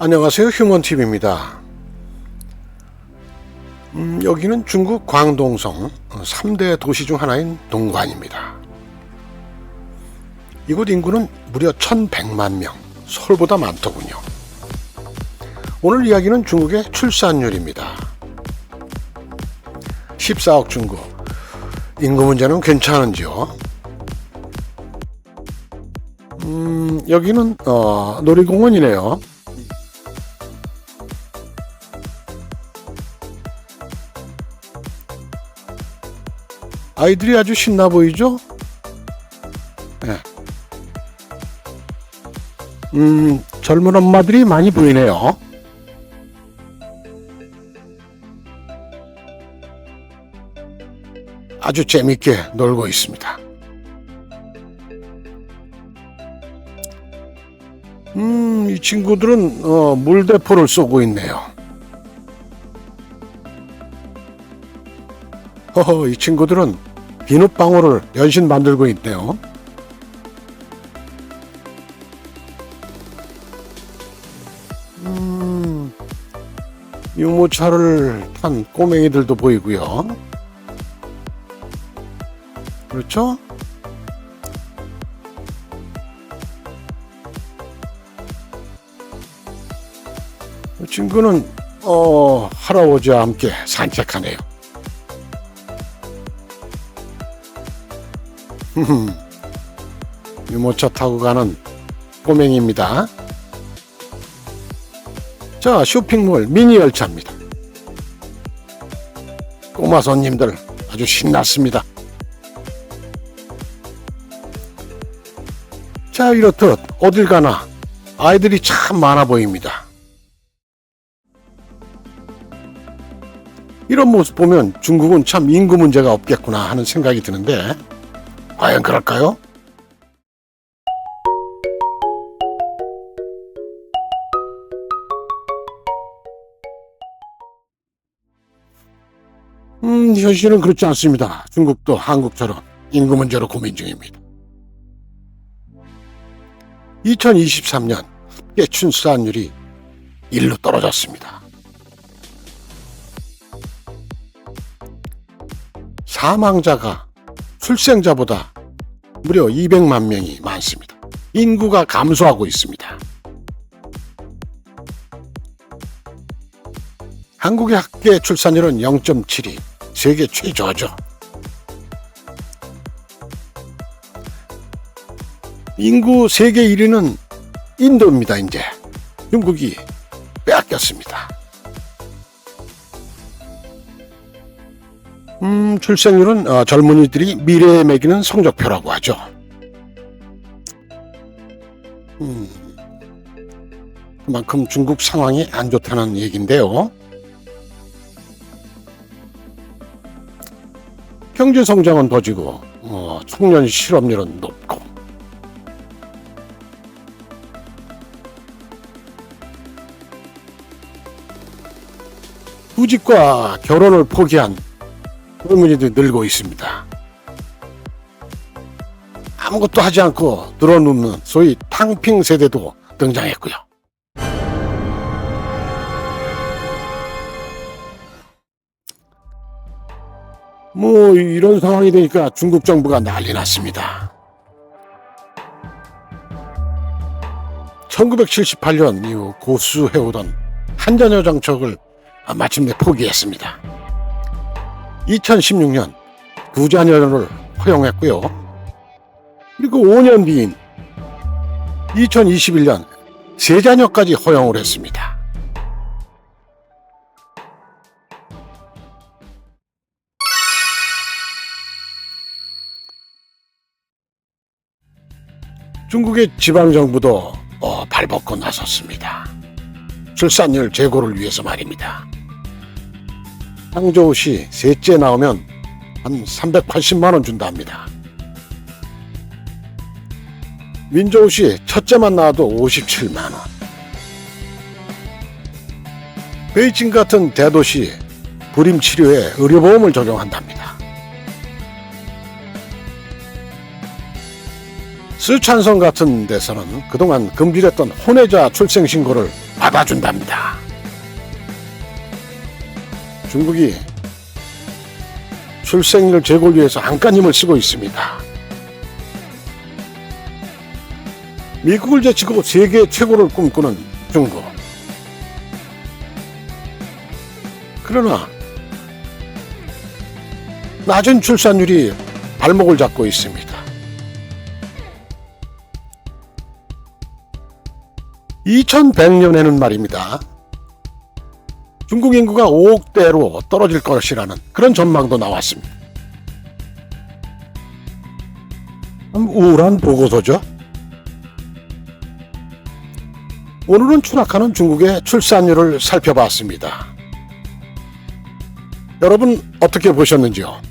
안녕하세요. 휴먼TV입니다. 음, 여기는 중국 광동성 3대 도시 중 하나인 동관입니다. 이곳 인구는 무려 1100만 명, 서울보다 많더군요. 오늘 이야기는 중국의 출산율입니다. 14억 중국. 인구 문제는 괜찮은지요? 음, 여기는 어, 놀이공원이네요. 아이들이 아주 신나 보이죠? 네. 음, 젊은 엄마들이 많이 보이네요. 아주 재밌게 놀고 있습니다. 음, 이 친구들은 어, 물대포를 쏘고 있네요. 허허, 이 친구들은 비눗방울을 연신 만들고 있네요. 음, 유모차를 탄 꼬맹이들도 보이고요. 그렇죠? 이 친구는 어, 할아버지와 함께 산책하네요. 유모차 타고 가는 꼬맹이입니다. 자, 쇼핑몰 미니 열차입니다. 꼬마 손님들 아주 신났습니다. 자, 이렇듯 어딜 가나 아이들이 참 많아 보입니다. 이런 모습 보면 중국은 참 인구 문제가 없겠구나 하는 생각이 드는데 과연 그럴까요? 음, 현실은 그렇지 않습니다. 중국도 한국처럼 인구 문제로 고민 중입니다. 2023년 합계 출산율이 1로 떨어졌습니다. 사망자가 출생자보다 무려 200만 명이 많습니다. 인구가 감소하고 있습니다. 한국의 합계 출산율은 0.72, 세계 최저죠. 인구 세계 1위는 인도입니다, 이제. 중국이 빼앗겼습니다. 음, 출생률은 어, 젊은이들이 미래에 매기는 성적표라고 하죠. 음, 그만큼 중국 상황이 안 좋다는 얘기인데요. 경제 성장은 더지고 어, 청년 실업률은 높고 구직과 결혼을 포기한 젊은이들이 늘고 있습니다. 아무것도 하지 않고 늘어눕는 소위 탕핑 세대도 등장했고요. 뭐 이런 상황이 되니까 중국 정부가 난리 났습니다. 1978년 이후 고수해오던 한자녀 정책을 마침내 포기했습니다. 2016년 부자녀를 허용했고요. 그리고 5년 뒤인 2021년 세 자녀까지 허용을 했습니다. 중국의 지방정부도 어, 발벗고 나섰습니다. 출산율 제고를 위해서 말입니다. 항저우시 셋째 나오면 한 380만 원 준답니다. 민저우시 첫째만 나와도 57만 원. 베이징 같은 대도시 불임 치료에 의료보험을 적용한답니다. 스촨성 같은 데서는 그동안 금지됐던 혼외자 출생 신고를 받아준답니다. 중국이 출생률 제고를 위해서 안간힘을 쓰고 있습니다. 미국을 제치고 세계 최고를 꿈꾸는 중국. 그러나 낮은 출산율이 발목을 잡고 있습니다. 2100년에는 말입니다. 중국 인구가 5억대로 떨어질 것이라는 그런 전망도 나왔습니다. 참 우울한 보고서죠. 오늘은 추락하는 중국의 출산율을 살펴봤습니다. 여러분 어떻게 보셨는지요?